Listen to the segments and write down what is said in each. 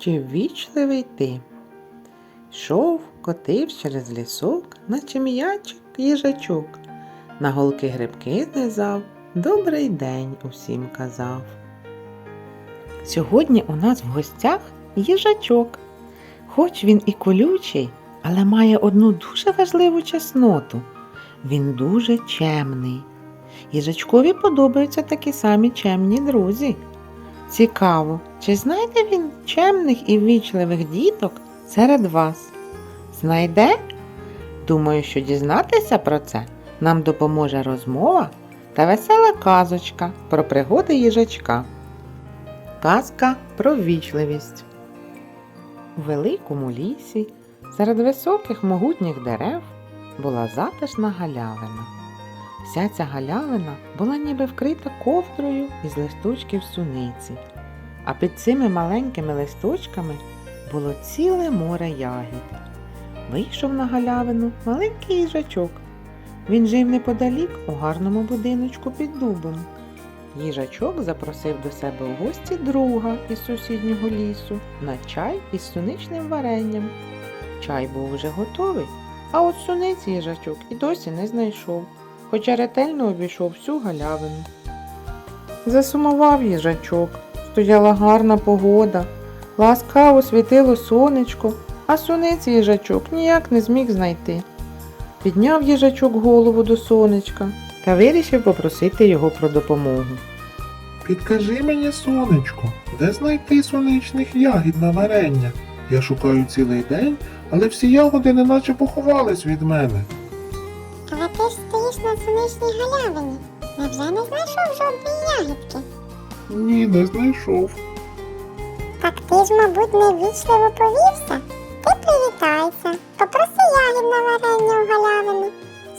чи ввічливий ти? Йшов, котив через лісок, наче м'ячик їжачок. На голки грибки знизав, добрий день усім казав. Сьогодні у нас в гостях їжачок. Хоч він і колючий, але має одну дуже важливу чесноту. Він дуже чемний. Їжачкові подобаються такі самі чемні друзі. Цікаво, чи знайде він чемних і ввічливих діток серед вас? Знайде? Думаю, що дізнатися про це нам допоможе розмова та весела казочка про пригоди їжачка. Казка про ввічливість. У великому лісі серед високих могутніх дерев була затишна галявина. Вся ця галявина була ніби вкрита ковдрою із листочків суниці, а під цими маленькими листочками було ціле море ягід. Вийшов на галявину маленький їжачок. Він жив неподалік у гарному будиночку під дубом. Їжачок запросив до себе у гості друга із сусіднього лісу на чай із суничним варенням. Чай був уже готовий, а от суниці їжачок і досі не знайшов, хоча ретельно обійшов всю галявину. Засумував їжачок, стояла гарна погода, ласкаво світило сонечко, а суниці їжачок ніяк не зміг знайти. Підняв їжачок голову до сонечка та вирішив попросити його про допомогу. Підкажи мені, сонечко, де знайти сонячних ягід на варення? Я шукаю цілий день, але всі ягоди неначе поховались від мене. Сонячній галявині. Невже не знайшов жодної ягідки? Ні, не знайшов. Так ти ж, мабуть, невічливо повівся. Ти привітайся, попроси ягід на варення у галявини.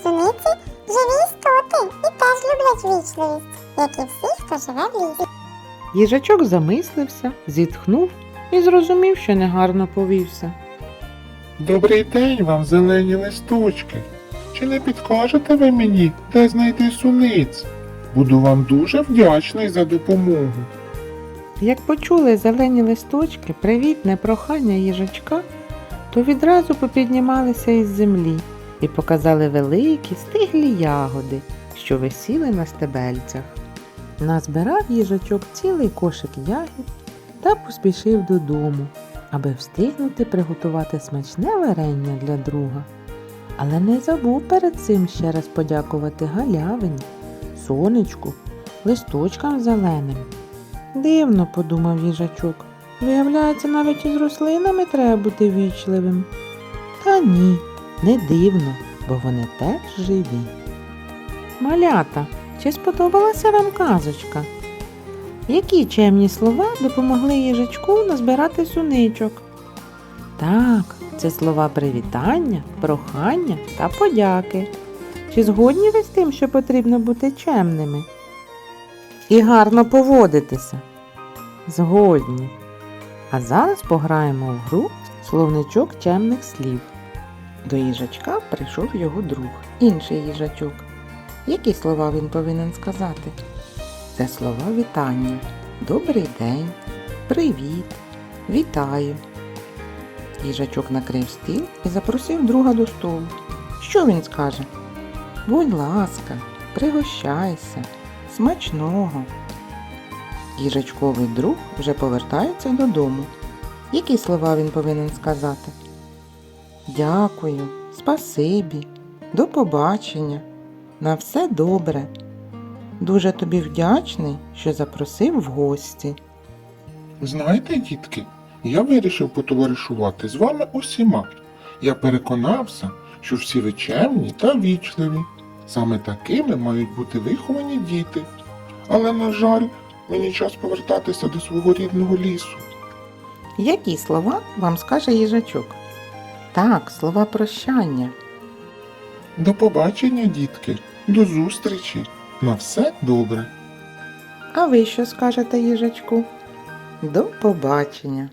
Суниці живі істоти і теж люблять вічливість, як і всі, хто живе в лісі. Їжачок замислився, зітхнув і зрозумів, що негарно повівся. Добрий день вам, зелені листочки. Чи не підкажете ви мені, де знайти суниць? Буду вам дуже вдячний за допомогу. Як почули зелені листочки привітне прохання їжачка, то відразу попіднімалися із землі і показали великі стиглі ягоди, що висіли на стебельцях. Назбирав їжачок цілий кошик ягід та поспішив додому, аби встигнути приготувати смачне варення для друга. Але не забув перед цим ще раз подякувати галявині, сонечку, листочкам зеленим. Дивно, подумав їжачок. Виявляється, навіть із рослинами треба бути вічливим. Та ні, не дивно, бо вони теж живі. Малята, чи сподобалася вам казочка? Які чемні слова допомогли їжачку назбирати суничок? Так, це слова привітання, прохання та подяки. Чи згодні ви з тим, що потрібно бути чемними? І гарно поводитися. Згодні. А зараз пограємо в гру словничок чемних слів. До їжачка прийшов його друг, інший їжачок. Які слова він повинен сказати? Це слова вітання. Добрий день, привіт, вітаю. Їжачок накрив стіл і запросив друга до столу. Що він скаже? Будь ласка, пригощайся, смачного. Їжачковий друг вже повертається додому. Які слова він повинен сказати? Дякую, спасибі, до побачення, на все добре. Дуже тобі вдячний, що запросив в гості. Знаєте, дітки, я вирішив потоваришувати з вами усіма. Я переконався, що всі ви чемні та вічливі. Саме такими мають бути виховані діти. Але, на жаль, мені час повертатися до свого рідного лісу. Які слова вам скаже їжачок? Так, слова прощання. До побачення, дітки, до зустрічі. На все добре. А ви що скажете їжачку? До побачення.